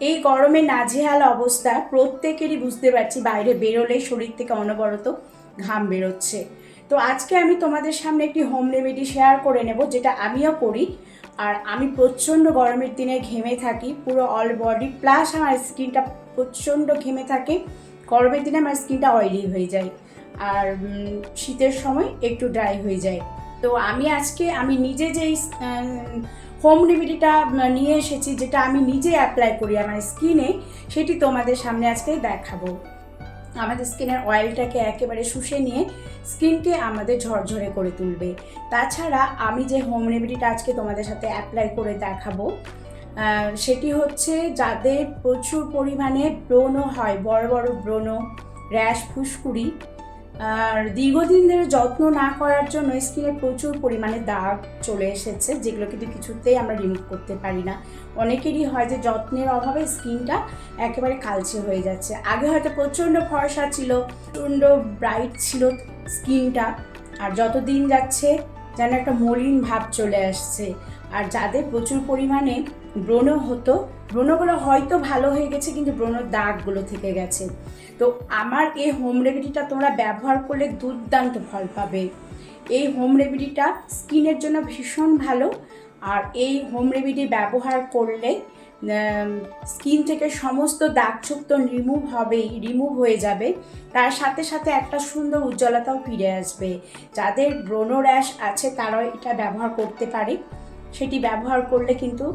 এই গরমে নাজেহাল অবস্থা প্রত্যেকেরই বুঝতে পারছি, বাইরে বেরোলে শরীর থেকে অনবরত ঘাম বেরোচ্ছে। তো আজকে আমি তোমাদের সামনে একটি হোম রেমেডি শেয়ার করে নেব, যেটা আমিও করি। আর আমি প্রচণ্ড গরমের দিনে ঘেমে থাকি, পুরো অল বডি প্লাস আমার স্কিনটা প্রচণ্ড ঘেমে থাকে। গরমের দিনে আমার স্কিনটা অয়েলি হয়ে যায়, আর শীতের সময় একটু ড্রাই হয়ে যায়। তো আমি আজকে, আমি নিজে যেই হোম রেমেডিটা নিয়ে এসেছি, যেটা আমি নিজে অ্যাপ্লাই করি আমার স্কিনে সেটি তোমাদের সামনে আজকে দেখাবো। আমাদের স্কিনের অয়েলটাকে একেবারে শুষে নিয়ে স্কিনকে আমাদের ঝরঝরে করে তুলবে। তাছাড়া আমি যে হোম রেমেডিটা আজকে তোমাদের সাথে অ্যাপ্লাই করে দেখাবো সেটি হচ্ছে যাদের প্রচুর পরিমাণে ব্রণ হয়, বড় বড় ব্রণ র্যাশ ফুসকুড়ি আর দীর্ঘদিন ধরে যত্ন না করার জন্য স্কিনে প্রচুর পরিমাণে দাগ চলে এসেছে, যেগুলো কিন্তু কিছুতেই আমরা রিমুভ করতে পারি না। অনেকেরই হয় যে যত্নের অভাবে স্কিনটা একেবারে কালচে হয়ে যাচ্ছে। আগে হয়তো প্রচণ্ড ফর্সা ছিল, প্রচণ্ড ব্রাইট ছিল স্কিনটা, আর যত দিন যাচ্ছে যেন একটা মলিন ভাব চলে আসছে। আর যাদের প্রচুর পরিমাণে ব্রণ হতো। ব্রণগুলো হয়তো ভালো হয়ে গেছে, কিন্তু ব্রণর দাগগুলো থেকে গেছে। তো আমার এই হোম রেমেডিটা তোমরা ব্যবহার করলে দুর্দান্ত ফল পাবে। এই হোম রেমেডিটা স্কিনের জন্য ভীষণ ভালো। আর এই হোম রেমেডি ব্যবহার করলে স্কিন থেকে সমস্ত দাগ তো রিমুভ হবেই রিমুভ হয়ে যাবে। তার সাথে সাথে একটা সুন্দর উজ্জ্বলতাও ফিরে আসবে। যাদের ব্রণ র্যাশ আছে, তারাও এটা ব্যবহার করতে পারে। সেটি ব্যবহার করলে কিন্তু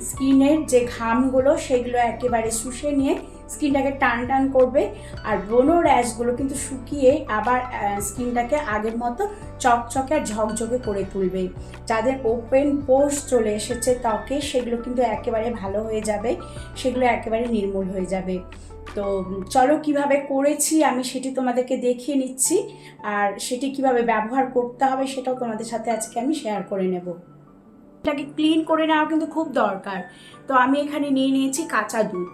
স্কিনের যে ঘামগুলো, সেগুলো একেবারে শুষে নিয়ে স্কিনটাকে টান টান করবে। আর ব্রণ র্যাশগুলো কিন্তু শুকিয়ে আবার স্কিনটাকে আগের মতো চকচকে আর ঝকঝকে করে তুলবে। যাদের ওপেন পোর্স চলে এসেছে ত্বকে, সেগুলো কিন্তু একেবারে ভালো হয়ে যাবে। সেগুলো একেবারে নির্মূল হয়ে যাবে। তো, চলো কীভাবে করেছি আমি সেটি তোমাদেরকে দেখিয়ে নিচ্ছি। আর সেটি কীভাবে ব্যবহার করতে হবে সেটাও তোমাদের সাথে আজকে আমি শেয়ার করে নেব। এটাকে ক্লিন করে নেওয়া কিন্তু খুব দরকার। তো আমি এখানে নিয়ে নিয়েছি কাঁচা দুধ।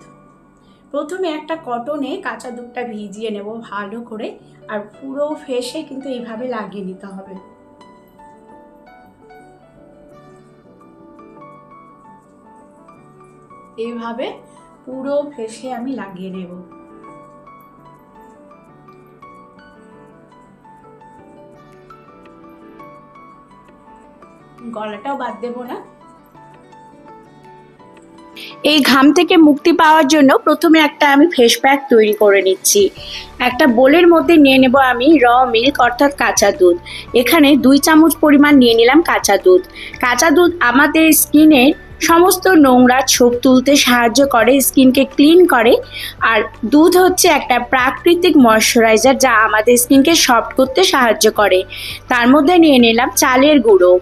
প্রথমে একটা কটনে কাঁচা দুধটা ভিজিয়ে নেব ভালো করে। আর পুরো ফেসে কিন্তু এইভাবে লাগিয়ে নিতে হবে। এইভাবে পুরো ফেসে আমি লাগিয়ে নেব। গলাটাও বাদ দেবো না। এই ঘাম থেকে মুক্তি পাওয়ার জন্য প্রথমে একটা আমি ফেস প্যাক তৈরি করে নিচ্ছি। একটা বোলের মধ্যে নিয়ে নেব আমি র মিল্ক অর্থাৎ কাঁচা দুধ। এখানে দুই চামচ পরিমাণ নিয়ে নিলাম কাঁচা দুধ। কাঁচা দুধ আমাদের স্কিনের সমস্ত নোংরা ছোপ তুলতে সাহায্য করে স্কিনকে ক্লিন করে। আর দুধ হচ্ছে একটা প্রাকৃতিক ময়শ্চারাইজার যা আমাদের স্কিনকে সফট করতে সাহায্য করে। তার মধ্যে নিয়ে নিলাম চালের গুঁড়ো।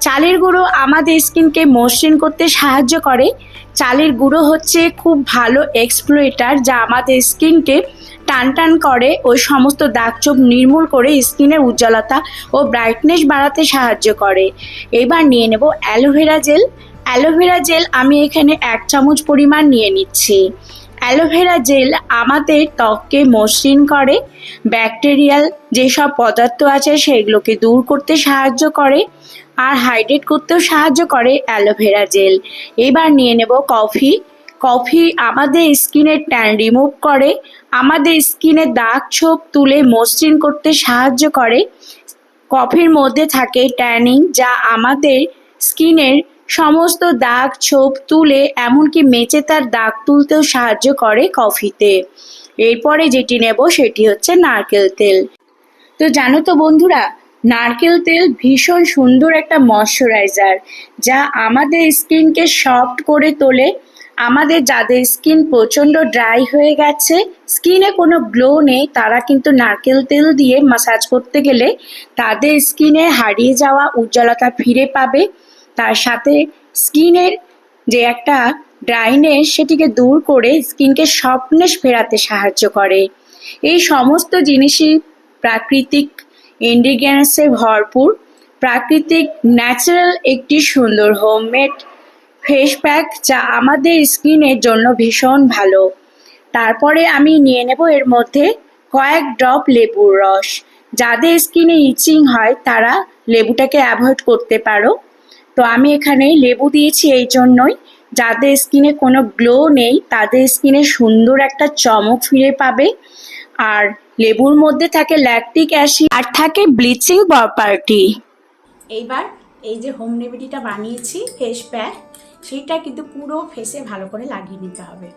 চালের গুঁড়ো আমাদের স্কিনকে মসৃণ করতে সাহায্য করে। চালের গুঁড়ো হচ্ছে খুব ভালো এক্সপ্লোয়েটার যা আমাদের স্কিনকে টান টান করে ওই সমস্ত দাগছোপ নির্মূল করে স্কিনের উজ্জ্বলতা ও ব্রাইটনেস বাড়াতে সাহায্য করে। এবার নিয়ে নেব অ্যালোভেরা জেল। অ্যালোভেরা জেল আমি এখানে এক চামচ পরিমাণ নিয়ে নিচ্ছি। অ্যালোভেরা জেল আমাদের ত্বককে মসৃণ করে, ব্যাকটেরিয়াল যেসব পদার্থ আছে সেগুলোকে দূর করতে সাহায্য করে। আর হাইড্রেট করতেও সাহায্য করে অ্যালোভেরা জেল। এবার নিয়ে নেব কফি। কফি আমাদের স্কিনের ট্যান রিমুভ করে, আমাদের স্কিনের দাগ ছোপ তুলে মসৃণ করতে সাহায্য করে। কফির মধ্যে থাকে ট্যানিং যা আমাদের স্কিনের সমস্ত দাগ ছোপ তুলে, এমনকি মেচে তার দাগ তুলতেও সাহায্য করে কফিতে। এরপরে যেটি নেব সেটি হচ্ছে নারকেল তেল। তো জানো তো বন্ধুরা নারকেল তেল ভীষণ সুন্দর একটা ময়শ্চারাইজার যা আমাদের স্কিনকে সফট করে তোলে। আমাদের যাদের স্কিন প্রচণ্ড ড্রাই হয়ে গেছে, স্কিনে কোনো গ্লো নেই, তারা কিন্তু নারকেল তেল দিয়ে মাসাজ করতে গেলে তাদের স্কিনে হারিয়ে যাওয়া উজ্জ্বলতা ফিরে পাবে। তার সাথে স্কিনের যে একটা ড্রাইনেস সেটিকে দূর করে স্কিনকে সফটনেস ফেরাতে সাহায্য করে। এই সমস্ত জিনিসই প্রাকৃতিক ইনগ্রিডিয়েন্টসে ভরপুর, প্রাকৃতিক, ন্যাচারাল একটি সুন্দর হোমমেড ফেস প্যাক যা আমাদের স্কিনের জন্য ভীষণ ভালো। তারপরে আমি নিয়ে নেব এর মধ্যে কয়েক ড্রপ লেবুর রস। যাদের স্কিনে ইচিং হয়, তারা লেবুটাকে অ্যাভয়েড করতে পারো। তো আমি এখানে লেবু দিয়েছি এই জন্যই। যাদের স্কিনে কোনো গ্লো নেই, তাদের স্কিনে সুন্দর একটা চমক ফিরে পাবে। আর লেবুর মধ্যে থাকে ল্যাকটিক অ্যাসিড আর থাকে ব্লিচিং প্রপার্টি এইবার এই যে হোম রেমেডিটা বানিয়েছি ফেস প্যাক সেইটা কিন্তু পুরো ফেসে ভালো করে লাগিয়ে নিতে হবে।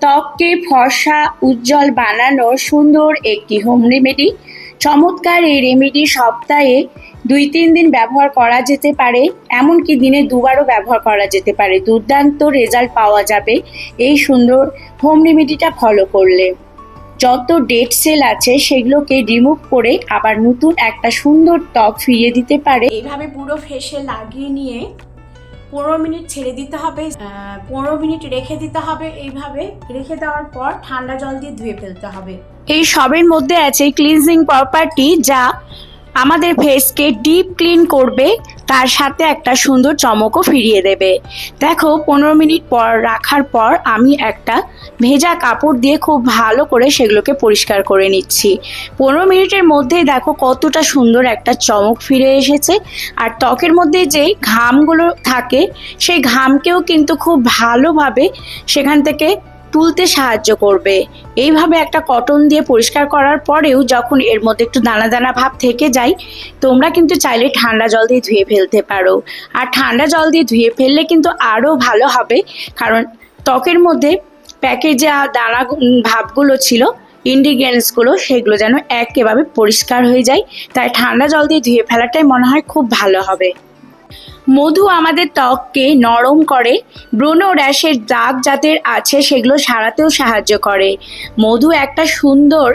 ত্বককে ফর্সা উজ্জ্বল বানানোর সুন্দর একটি হোম রেমেডি চমৎকার এই রেমেডি সপ্তাহে দুই, তিন দিন ব্যবহার করা যেতে পারে, এমনকি দিনে দুবারও ব্যবহার করা যেতে পারে। দুর্দান্ত রেজাল্ট পাওয়া যাবে এই সুন্দর হোম রেমেডিটা ফলো করলে। যত ডেড সেল আছে সেগুলোকে রিমুভ করে আবার নতুন একটা সুন্দর ত্বক ফিরিয়ে দিতে পারে। এইভাবে পুরো ফেসে লাগিয়ে নিয়ে পনেরো মিনিট ছেড়ে দিতে হবে পনেরো মিনিট রেখে দিতে হবে। এইভাবে রেখে দেওয়ার পর ঠান্ডা জল দিয়ে ধুয়ে ফেলতে হবে। এই সবের মধ্যে আছে ক্লিনজিং প্রপার্টি যা আমাদের ফেসকে ডিপ ক্লিন করবে। তার সাথে একটা সুন্দর চমকও ফিরিয়ে দেবে। দেখো, পনেরো মিনিট পর রাখার পর আমি একটা ভেজা কাপড় দিয়ে খুব ভালো করে সেগুলোকে পরিষ্কার করে নিচ্ছি। পনেরো মিনিটের মধ্যেই দেখো কতটা সুন্দর একটা চমক ফিরে এসেছে। আর ত্বকের মধ্যে যে ঘামগুলো থাকে, সেই ঘামকেও কিন্তু খুব ভালোভাবে সেখান থেকে তুলতে সাহায্য করবে। এইভাবে একটা কটন দিয়ে পরিষ্কার করার পরেও যখন এর মধ্যে একটু দানা দানা ভাব থেকে যায়, তোমরা কিন্তু চাইলে ঠান্ডা জল দিয়ে ধুয়ে ফেলতে পারো। আর ঠান্ডা জল দিয়ে ধুয়ে ফেললে কিন্তু আরও ভালো হবে, কারণ ত্বকের মধ্যে প্যাকের যা দানা ভাবগুলো ছিল ইনগ্রিডিয়েন্টসগুলো সেগুলো যেন একেবারে পরিষ্কার হয়ে যায়। তাই ঠান্ডা জল দিয়ে ধুয়ে ফেলাটাই মনে হয় খুব ভালো হবে। মধু আমাদের ত্বককে নরম করে, ব্রণ র্যাশের দাগ যাদের আছে সেগুলো সারাতেও সাহায্য করে। মধু একটা সুন্দর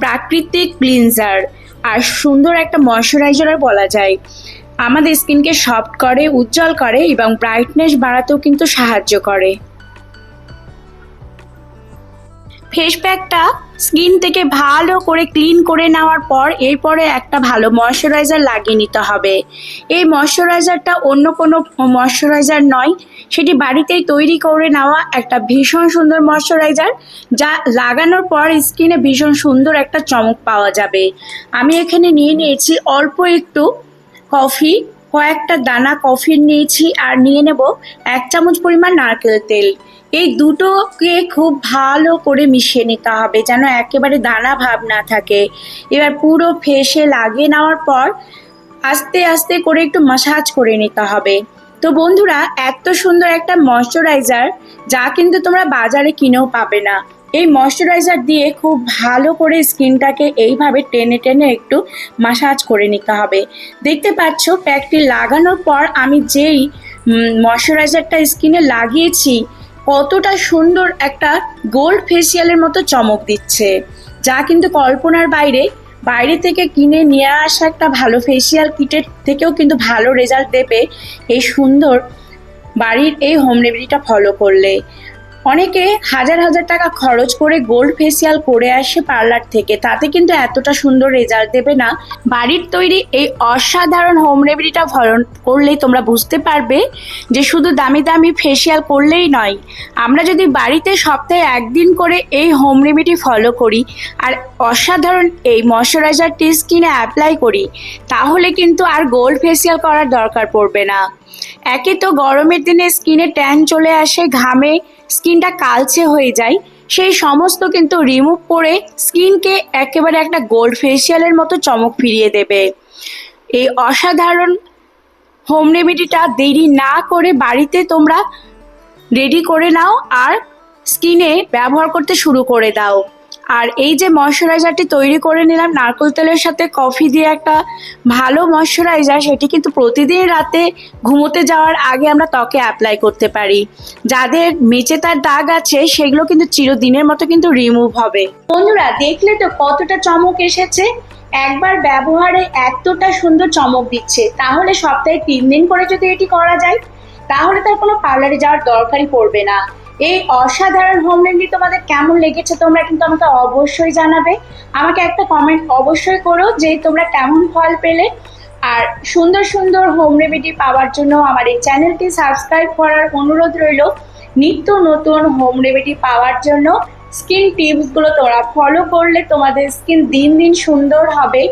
প্রাকৃতিক ক্লিনজার আর সুন্দর একটা ময়শ্চারাইজার বলা যায়। আমাদের স্কিনকে সফট করে, উজ্জ্বল করে এবং ব্রাইটনেস বাড়াতেও কিন্তু সাহায্য করে। ফেস প্যাকটা স্কিন থেকে ভালো করে ক্লিন করে নেওয়ার পর এরপরে একটা ভালো ময়শ্চারাইজার লাগিয়ে নিতে হবে। এই ময়শ্চারাইজারটা অন্য কোনো ময়শ্চারাইজার নয়, সেটি বাড়িতেই তৈরি করে নেওয়া একটা ভীষণ সুন্দর ময়শ্চারাইজার, যা লাগানোর পর স্কিনে ভীষণ সুন্দর একটা চমক পাওয়া যাবে। আমি এখানে নিয়ে নিয়েছি অল্প একটু কফি কয়েকটা দানা কফির নিয়েছি আর নিয়ে নেব এক চামচ পরিমাণ নারকেল তেল। এই দুটোকে খুব ভালো করে মিশিয়ে নিতে হবে যেন একেবারে দানা ভাব না থাকে। এবার পুরো ফেসে লাগিয়ে নেওয়ার পর আস্তে আস্তে করে একটু মাসাজ করে নিতে হবে। তো বন্ধুরা, এত সুন্দর একটা ময়শ্চারাইজার যা কিন্তু তোমরা বাজারে কিনেও পাবে না। এই ময়শ্চারাইজার দিয়ে খুব ভালো করে স্কিনটাকে এইভাবে টেনে টেনে একটু মাসাজ করে নিতে হবে। দেখতে পাচ্ছ, প্যাকটি লাগানোর পর আমি যেই ময়শ্চারাইজারটা স্কিনে লাগিয়েছি, কতটা সুন্দর একটা গোল্ড ফেসিয়ালের মতো চমক দিচ্ছে। যা কিন্তু কল্পনার বাইরে বাইরে থেকে কিনে নিয়ে আসা একটা ভালো ফেসিয়াল কিটের থেকেও কিন্তু ভালো রেজাল্ট দেবে এই সুন্দর বাড়ির এই হোম রেমেডিটা ফলো করলে। অনেকে হাজার হাজার টাকা খরচ করে গোল্ড ফেসিয়াল করে আসে পার্লার থেকে। তাতে কিন্তু এতটা সুন্দর রেজাল্ট দেবে না। বাড়ির তৈরি এই অসাধারণ হোম রেমেডিটা ফলন করলেই তোমরা বুঝতে পারবে যে শুধু দামি দামি ফেসিয়াল করলেই নয়, আমরা যদি বাড়িতে সপ্তাহে একদিন করে এই হোম রেমেডি ফলো করি আর অসাধারণ এই ময়শ্চারাইজারটি স্কিনে অ্যাপ্লাই করি, তাহলে কিন্তু আর গোল্ড ফেসিয়াল করার দরকার পড়বে না। একে তো গরমের দিনে স্কিনে ট্যান চলে আসে, ঘামে, স্কিনটা কালচে হয়ে যায়। সেই সমস্ত কিন্তু রিমুভ করে স্কিনকে একেবারে একটা গোল্ড ফেসিয়ালের মতো চমক ফিরিয়ে দেবে। এই অসাধারণ হোম রেমেডিটা দেরি না করে বাড়িতে তোমরা রেডি করে নাও আর স্কিনে ব্যবহার করতে শুরু করে দাও। আর এই যে ময়শ্চারাইজারটি তৈরি করে নিলাম, নারকেল তেলের সাথে কফি দিয়ে একটা ভালো ময়শ্চারাইজার, সেটি কিন্তু প্রতিদিন রাতে ঘুমোতে যাওয়ার আগে আমরা ত্বকে অ্যাপ্লাই করতে পারি। যাদের মেচে তার দাগ আছে, সেগুলো কিন্তু চিরদিনের মতো কিন্তু রিমুভ হবে। বন্ধুরা, দেখলে তো কতটা চমক এসেছে। একবার ব্যবহারে এতটা সুন্দর চমক দিচ্ছে। তাহলে সপ্তাহে তিন দিন করে যদি এটি করা যায়, তাহলে তার কোনো পার্লারে যাওয়ার দরকারই পড়বে না। এই অসাধারণ হোম রেমেডি তোমাদের কেমন লেগেছে তোমরা কিন্তু আমাকে অবশ্যই জানাবে। আমাকে একটা কমেন্ট অবশ্যই করো যে তোমরা কেমন ফল পেলে। আর সুন্দর সুন্দর হোম রেমেডি পাওয়ার জন্য আমার এই চ্যানেলটি সাবস্ক্রাইব করার অনুরোধ রইল। নিত্য নতুন হোম রেমেডি পাওয়ার জন্য স্কিন টিপসগুলো তোমরা ফলো করলে তোমাদের স্কিন দিন দিন সুন্দর হবে।